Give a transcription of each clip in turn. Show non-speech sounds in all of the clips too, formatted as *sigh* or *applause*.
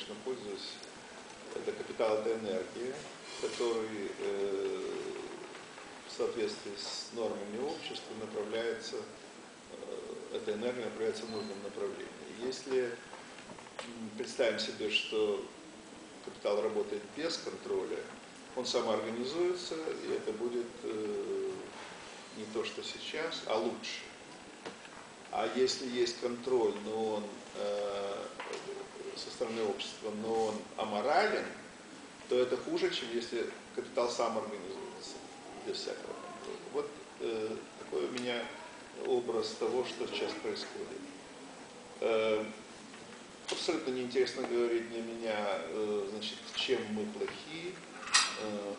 обычно пользуюсь, это капитал, это энергия, который э, в соответствии с нормами общества направляется, э, эта энергия направляется в нужном направлении. Если представим себе, что капитал работает без контроля, он самоорганизуется, и это будет э, не то, что сейчас, а лучше. А если есть контроль, но он э, со стороны общества, но он аморален, то это хуже, чем если капитал сам организуется без всякого. Вот э, такой у меня образ того, что сейчас происходит. Э, абсолютно неинтересно говорить для меня, э, значит, чем мы плохи, э,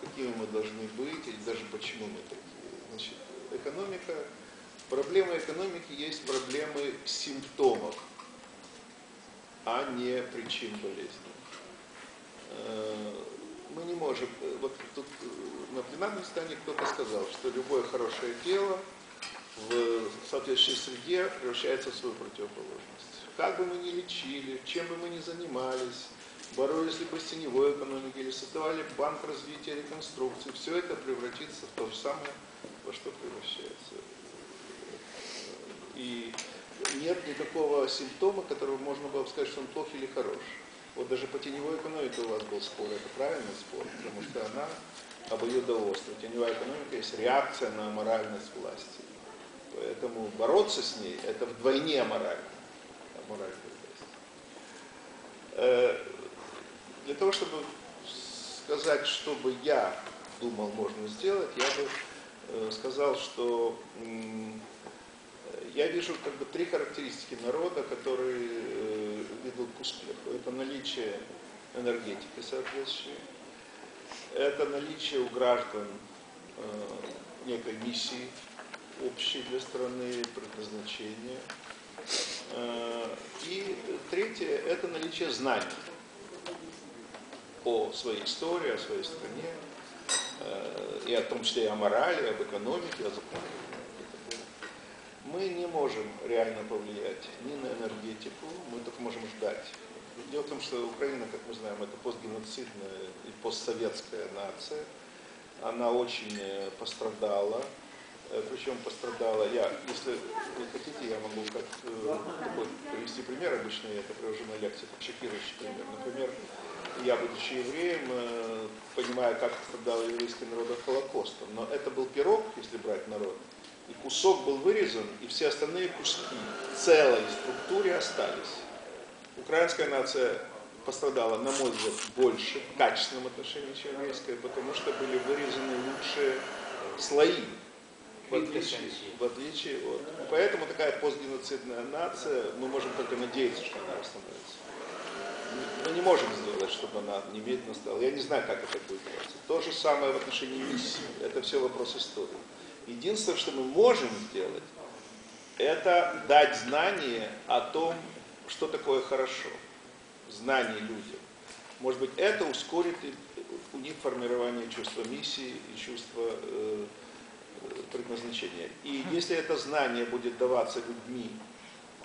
какими мы должны быть, и даже почему мы такие. Значит, экономика, проблема экономики есть проблемы симптомов, а не причин болезни. Э, мы не можем, вот тут на пленарном стане кто-то сказал, что любое хорошее дело в соответствующей среде превращается в свою противоположность. Как бы мы ни лечили, чем бы мы ни занимались, боролись ли бы с теневой экономикой или создавали банк развития реконструкции, все это превратится в то же самое, во что превращается. И нет никакого симптома, которого можно было бы сказать, что он плох или хорош. Вот даже по теневой экономике у вас был спор, это правильный спор, потому что она обоюдоострая. Теневая экономика есть реакция на аморальность власти. Поэтому бороться с ней, это вдвойне аморально. аморально э, Для того, чтобы сказать, что бы я думал можно сделать, я бы э, сказал, что я вижу как бы три характеристики народа, которые э, ведут к успеху. Это наличие энергетики соответствующей, это наличие у граждан некой миссии общие для страны предназначения. Э, и третье – это наличие знаний о своей истории, о своей стране, э, и о том числе и о морали, об экономике, о законах. Мы не можем реально повлиять ни на энергетику, мы только можем ждать. Дело в том, что Украина, как мы знаем, это постгеноцидная и постсоветская нация. Она очень э, пострадала Э, причем пострадала я. Если вы хотите, я могу как э, такой привести пример, обычно я это привожу на лекции, как шокирующий пример. Например, я, будучи евреем, понимаю, как пострадал еврейский народ от Холокоста. Но это был пирог, если брать народ, и кусок был вырезан, и все остальные куски в целой структуре остались. Украинская нация пострадала, на мой взгляд, больше в качественном отношении, чем еврейская, потому что были вырезаны лучшие слои в отличие, в отличие от... Поэтому такая постгеноцидная нация, мы можем только надеяться, что она восстановится. Мы не можем сделать, чтобы она немедленно стала. Я не знаю, как это будет делаться. То же самое в отношении миссии. Это все вопрос истории. Единственное, что мы можем сделать, это дать знание о том, что такое хорошо. Знание людям. Может быть, это ускорит у них формирование чувства миссии и чувства э, предназначения. И если это знание будет даваться людьми,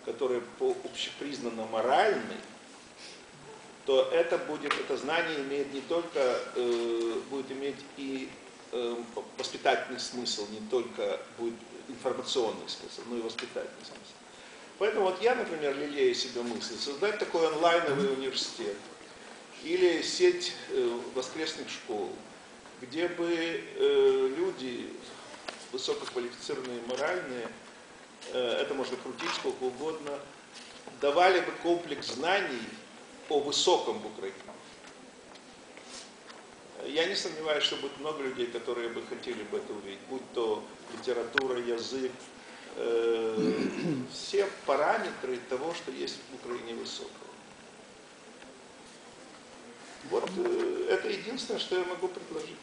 которые по общепризнанно моральны, то это будет, это знание имеет не только, э, будет иметь и воспитательный смысл, не только будет информационный смысл, но и воспитательный смысл. Поэтому вот я, например, лелею себе мысль создать такой онлайновый университет или сеть э, воскресных школ, где бы э, люди высококвалифицированные, моральные, э, это можно крутить сколько угодно, давали бы комплекс знаний о высоком в Украине. Я не сомневаюсь, что будет много людей, которые бы хотели бы это увидеть, будь то литература, язык, э, *clears throat* все параметры того, что есть в Украине высокого. Вот э, это единственное, что я могу предложить.